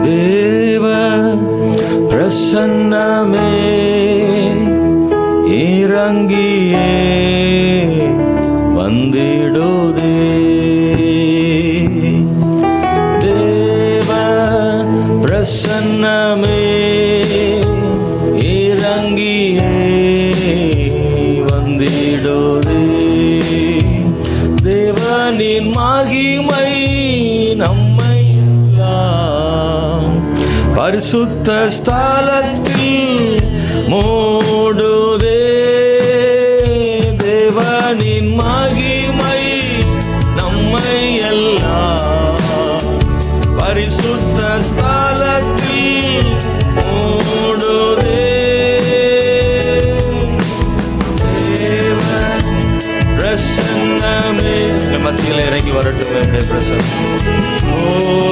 தேவ பிரசன்னமே இறங்கியே வந்திடுதே. தேவ பிரசன்னமே இறங்கியே வந்திடுதே. தேவனின் மகிமை பரிசுத்த ஸ்தாலத்தில் மூடுதே. தேவனின் மகிமை நம்மை எல்லாம் பரிசுத்த ஸ்தாலத்தில் மூடுதே. பிரசன்னமே. மத்தியில் இறங்கி வரட்டும் என்னுடைய பிரசன்னம். ஓ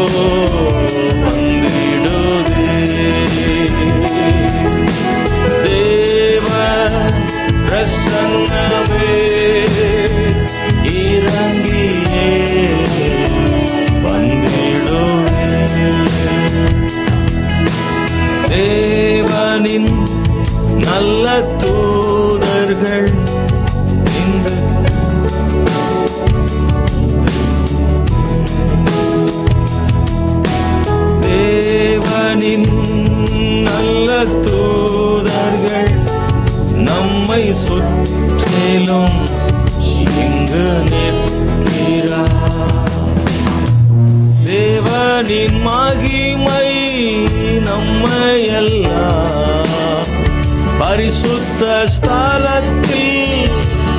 தூதர்கள் தேவனின் நல்ல தூதர்கள் நம்மை சுற்றிலும் இங்கு நிற்கிறார். தேவனின் மகிமை நம்மையெல்லாம் பரிசுத்த ஸ்தலத்தில்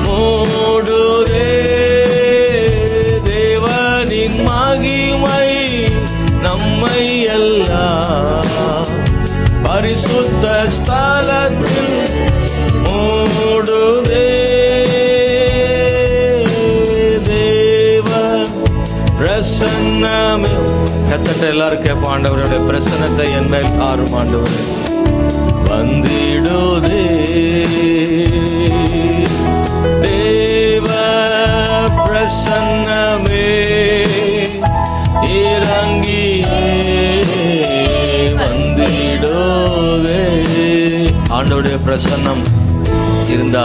மூடுதே தேவனின் மகிமை நம்மை எல்லாம் பரிசுத்த ஸ்தலத்தில் மூடுதே தேவ பிரசன்னமே. கத்தட்ட எல்லாரும் கேட்பாண்டவருடைய பிரசன்னத்தை என் மேல் ஆறும் ஆண்டவர். வந்திடுதே ஆண்டோடைய பிரசன்னம் இருந்தா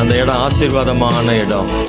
அந்த இடம் ஆசீர்வாதமான இடம்.